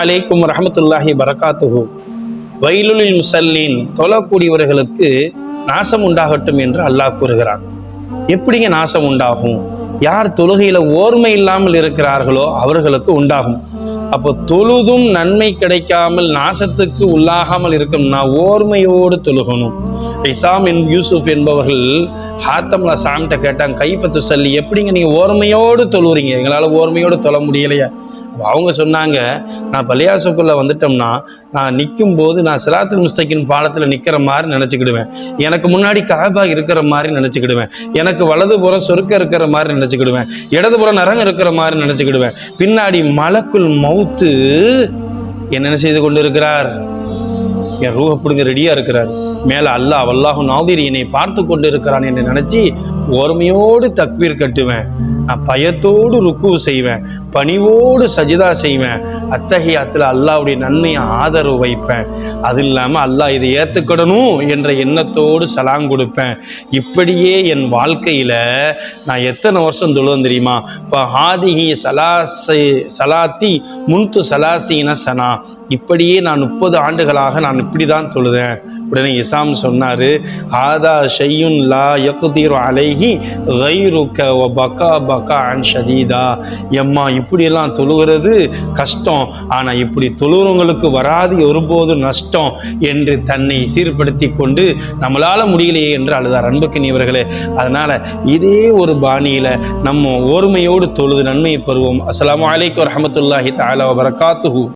அலைக்கும் ரஹமத்துல்லாஹி பரகாத்துஹு வயலுலில் முசல்லீன் தொழக்கூடியவர்களுக்கு நாசம் உண்டாகட்டும் என்று அல்லாஹ் கூறுகிறான். எப்படிங்க நாசம் உண்டாகும்? யார் தொழுகையில ஓர்மை இல்லாமல் இருக்கிறார்களோ அவர்களுக்கு உண்டாகும். அப்போ தொழுதும் நன்மை கிடைக்காமல் நாசத்துக்கு உள்ளாகாமல் இருக்கணும்னா ஓர்மையோடு தொழுகணும். இசாம் என் யூசுப் என்பவர்கள் ஹாத்தம்ல சாமிட்ட கேட்டாங்க கைப்பத்து சல்லி எப்படிங்க நீங்க ஓர்மையோடு தொழுவுறீங்க எங்களால் ஓர்மையோடு தொழ முடியலையா. அவங்க சொன்னாங்க நான் பள்ளியாசுக்குள்ளே வந்துட்டோம்னா நான் நிற்கும் போது நான் சிராத்துல் முஸ்தகின் பாலத்தில் நிற்கிற மாதிரி நினச்சிக்கிடுவேன். எனக்கு முன்னாடி காபா இருக்கிற மாதிரி நினச்சிக்கிடுவேன். எனக்கு வலதுபுறம் சொருக்க இருக்கிற மாதிரி நினச்சிக்கிடுவேன். இடதுபுறம் நரங்க இருக்கிற மாதிரி நினச்சிக்கிடுவேன். பின்னாடி மலக்குள் மவுத்து என்ன செய்து கொண்டு இருக்கிறார் என் ரூஹ பிடுங்க ரெடியாக இருக்கிறார். மேலே அல்லாஹ் அல்லாஹும் நாதிர் என்னை பார்த்து கொண்டு இருக்கிறான் என்று நினச்சி ஓர்மையோடு தக்வீர் கட்டுவேன். நான் பயத்தோடு ருக்கு செய்வேன். பணிவோடு சஜிதா செய்வேன். அத்தகையத்தில் அல்லாவுடைய நன்மையை ஆதரவு வைப்பேன். அது இல்லாமல் அல்லாஹ் இதை ஏற்றுக்கிடணும் என்ற எண்ணத்தோடு சலாங் கொடுப்பேன். இப்படியே என் வாழ்க்கையில் நான் எத்தனை வருஷம் தொழுவேன் தெரியுமா? இப்போ ஆதிஹி சலாசி சலாத்தி முன்து சலாசீன சனா. இப்படியே நான் முப்பது ஆண்டுகளாக நான் இப்படி தான் தொழுதேன். உடனே இஸ்லாம் சொன்னார் ஆதா ஷையுன் லா யக்குதீர் அலைஹி கைருக்க ஒ பக்கா பக்கா அன் ஷதீதா. எம்மா இப்படியெல்லாம் தொழுகிறது கஷ்டம். ஆனால் இப்படி தொழுகிறவங்களுக்கு வராது ஒருபோதும் நஷ்டம் என்று தன்னை சீர்படுத்தி கொண்டு நம்மளால் முடியலையே என்று அழுதார் அன்புக்கு நீவர்களே அதனால் இதே ஒரு பாணியில் நம்ம ஓர்மையோடு தொழுது நன்மையை பெறுவோம். அஸ்லாம் அலைக்கும் வரமத்துல்லாஹி தாலா வபரகாத்துஹு.